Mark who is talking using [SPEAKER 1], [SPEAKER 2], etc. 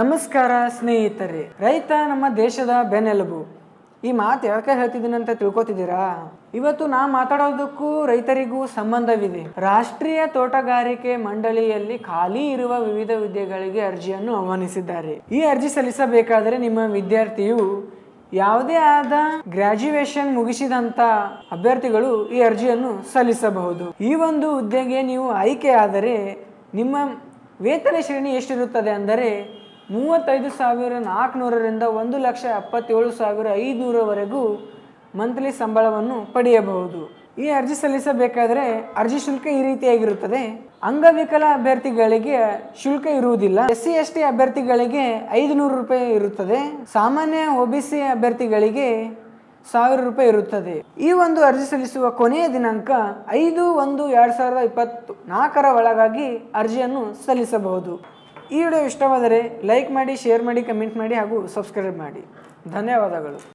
[SPEAKER 1] ನಮಸ್ಕಾರ ಸ್ನೇಹಿತರೆ. ರೈತ ನಮ್ಮ ದೇಶದ ಬೆನ್ನೆಲುಬು. ಈ ಮಾತು ಯಾಕೆ ಹೇಳ್ತಿದ್ದೀನಿ ಅಂತ ತಿಳ್ಕೊತಿದ್ದೀರಾ? ಇವತ್ತು ನಾ ಮಾತಾಡೋದಕ್ಕೂ ರೈತರಿಗೂ ಸಂಬಂಧವಿದೆ. ರಾಷ್ಟ್ರೀಯ ತೋಟಗಾರಿಕೆ ಮಂಡಳಿಯಲ್ಲಿ ಖಾಲಿ ಇರುವ ವಿವಿಧ ಹುದ್ದೆಗಳಿಗೆ ಅರ್ಜಿಯನ್ನು ಆಹ್ವಾನಿಸಿದ್ದಾರೆ. ಈ ಅರ್ಜಿ ಸಲ್ಲಿಸಬೇಕಾದರೆ ನಿಮ್ಮ ವಿದ್ಯಾರ್ಥಿಯು ಯಾವುದೇ ಆದ ಗ್ರಾಜ್ಯುಯೇಷನ್ ಮುಗಿಸಿದಂತ ಅಭ್ಯರ್ಥಿಗಳು ಈ ಅರ್ಜಿಯನ್ನು ಸಲ್ಲಿಸಬಹುದು. ಈ ಒಂದು ಹುದ್ದೆಗೆ ನೀವು ಆಯ್ಕೆ ಆದರೆ ನಿಮ್ಮ ವೇತನ ಶ್ರೇಣಿ ಎಷ್ಟಿರುತ್ತದೆ ಅಂದರೆ ಮೂವತ್ತೈದು ಸಾವಿರ ನಾಲ್ಕುನೂರರಿಂದ ಒಂದು ಲಕ್ಷ ಎಪ್ಪತ್ತೇಳು ಸಾವಿರ ಐದುನೂರವರೆಗೂ ಮಂತ್ಲಿ ಸಂಬಳವನ್ನು ಪಡೆಯಬಹುದು. ಈ ಅರ್ಜಿ ಸಲ್ಲಿಸಬೇಕಾದರೆ ಅರ್ಜಿ ಶುಲ್ಕ ಈ ರೀತಿಯಾಗಿರುತ್ತದೆ. ಅಂಗವಿಕಲ ಅಭ್ಯರ್ಥಿಗಳಿಗೆ ಶುಲ್ಕ ಇರುವುದಿಲ್ಲ. ಎಸ್ ಸಿ ಎಸ್ ಟಿ ಅಭ್ಯರ್ಥಿಗಳಿಗೆ ಐದುನೂರು ರೂಪಾಯಿ ಇರುತ್ತದೆ. ಸಾಮಾನ್ಯ ಒ ಬಿ ಸಿ ಅಭ್ಯರ್ಥಿಗಳಿಗೆ ಸಾವಿರ ರೂಪಾಯಿ ಇರುತ್ತದೆ. ಈ ಒಂದು ಅರ್ಜಿ ಸಲ್ಲಿಸುವ ಕೊನೆಯ ದಿನಾಂಕ ಐದು ಒಂದು ಎರಡು ಸಾವಿರದ ಇಪ್ಪತ್ತು ನಾಲ್ಕರ ಒಳಗಾಗಿ ಅರ್ಜಿಯನ್ನು ಸಲ್ಲಿಸಬಹುದು. ಈ ವಿಡಿಯೋ ಇಷ್ಟವಾದರೆ ಲೈಕ್ ಮಾಡಿ ಶೇರ್ ಮಾಡಿ ಕಮೆಂಟ್ ಮಾಡಿ ಹಾಗೂ ಸಬ್ಸ್ಕ್ರೈಬ್ ಮಾಡಿ. ಧನ್ಯವಾದಗಳು.